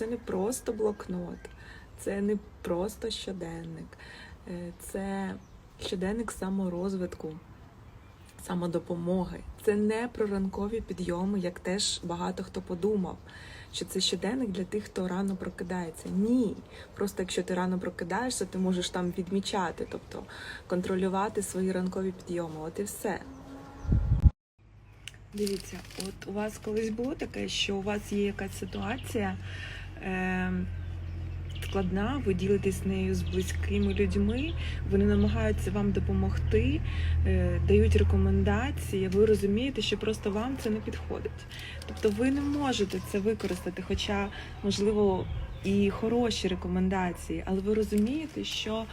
Це не просто блокнот, це не просто щоденник, е, це щоденник саморозвитку, самодопомоги. Це не про ранкові підйоми, як теж багато хто подумав, що це щоденник для тих, хто рано прокидається. Ні. Просто якщо ти рано прокидаєшся, ти можеш там відмічати, тобто контролювати свої ранкові підйоми. От і все. Дивіться, от у вас колись було таке, що у вас є якась ситуація складна, ви ділитесь нею з близькими людьми, вони намагаються вам допомогти, е, дають рекомендації, ви розумієте, що просто вам це не підходить. Тобто ви не можете це використати, хоча, можливо, і хороші рекомендації, але ви розумієте, що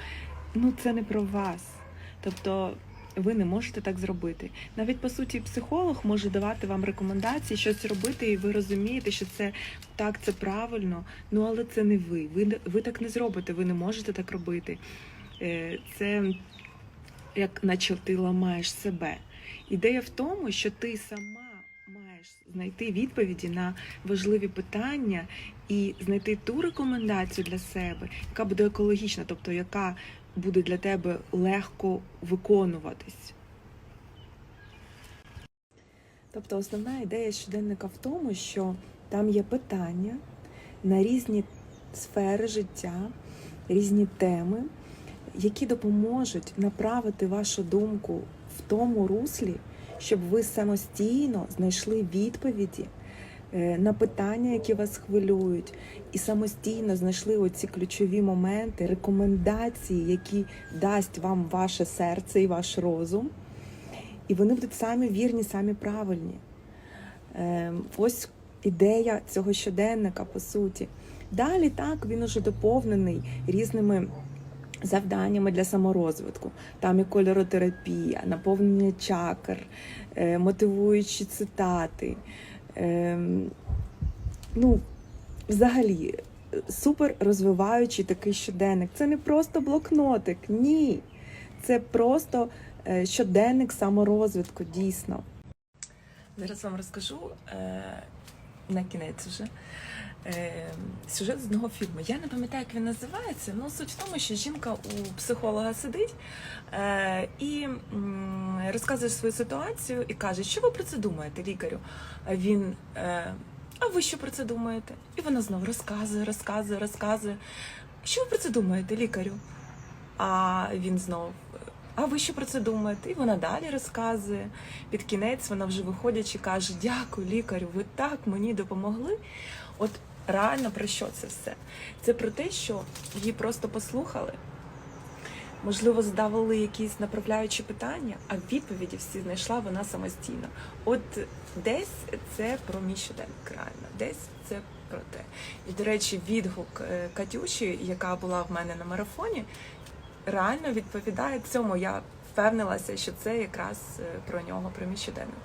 ну, це не про вас. Тобто ви не можете так зробити. Навіть по суті, психолог може давати вам рекомендації, щось робити, і ви розумієте, що це так, це правильно. Ну але це не ви. Ви, ви так не зробите, ви не можете так робити. Е, Це як наче ти ламаєш себе. Ідея в тому, що ти сама маєш знайти відповіді на важливі питання і знайти ту рекомендацію для себе, яка буде екологічна, тобто яка буде для тебе легко виконуватись. Тобто основна ідея щоденника в тому, що там є питання на різні сфери життя, різні теми, які допоможуть направити вашу думку в тому руслі, щоб ви самостійно знайшли відповіді на питання, які вас хвилюють, і самостійно знайшли оці ключові моменти, рекомендації, які дасть вам ваше серце і ваш розум. І вони будуть самі вірні, самі правильні. Е, Ось ідея цього щоденника, по суті. Далі так він уже доповнений різними завданнями для саморозвитку. Там і кольоротерапія, наповнення чакр, е, мотивуючі цитати. Ем, Ну, взагалі, супер розвиваючий такий щоденник. Це не просто блокнотик, ні. Це просто е, щоденник саморозвитку, дійсно. Зараз вам розкажу е, на кінець вже е, сюжет з одного фільму. Я не пам'ятаю, як він називається. Ну, суть в тому, що жінка у психолога сидить е, і розказує свою ситуацію і каже, що ви про це думаєте, лікарю? А він. Е, а ви що про це думаєте? І вона знову розказує, розказує, розказує. Що ви про це думаєте, лікарю? А він знов. А ви що про це думаєте? І вона далі розказує. Під кінець вона вже виходячи каже: Дякую, лікарю, ви так мені допомогли. От реально про що це все? Це про те, що її просто послухали, можливо, задавали якісь направляючі питання, а відповіді всі знайшла вона самостійно. От десь це про мій щоденник, реально, десь це про те. І, до речі, відгук е, Катюші, яка була в мене на марафоні, реально відповідає цьому. Я впевнилася, що це якраз е, про нього, про мій щоденник.